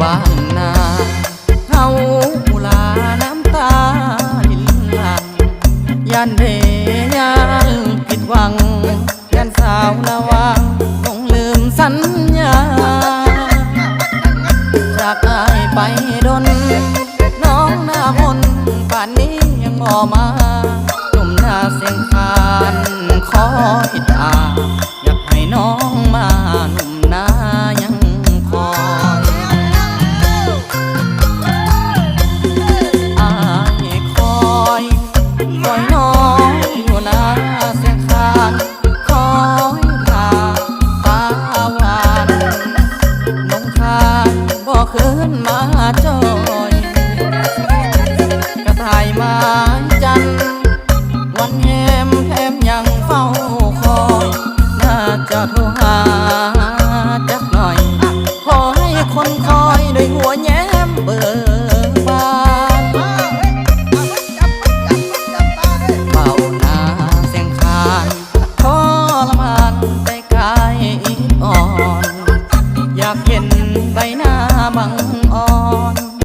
บ้านนาเฮาลาน้ำตาลินหลังยันเดยันผิดหวังยันสาวละวังคงลืมสัญญาจากอายไปดน น้องหน้ามนป่านนี้ยังมอมาหนุ่มหน้าเสียงคานคอยตาอยากให้น้อง มาจอยกระถ่ายมาจัน วันแฮมแถมยังเฝ้าคอย น่าจะโทรหาจักหน่อย ขอให้คนคอยด้วยหัวแย้มเบิก บังอ่อน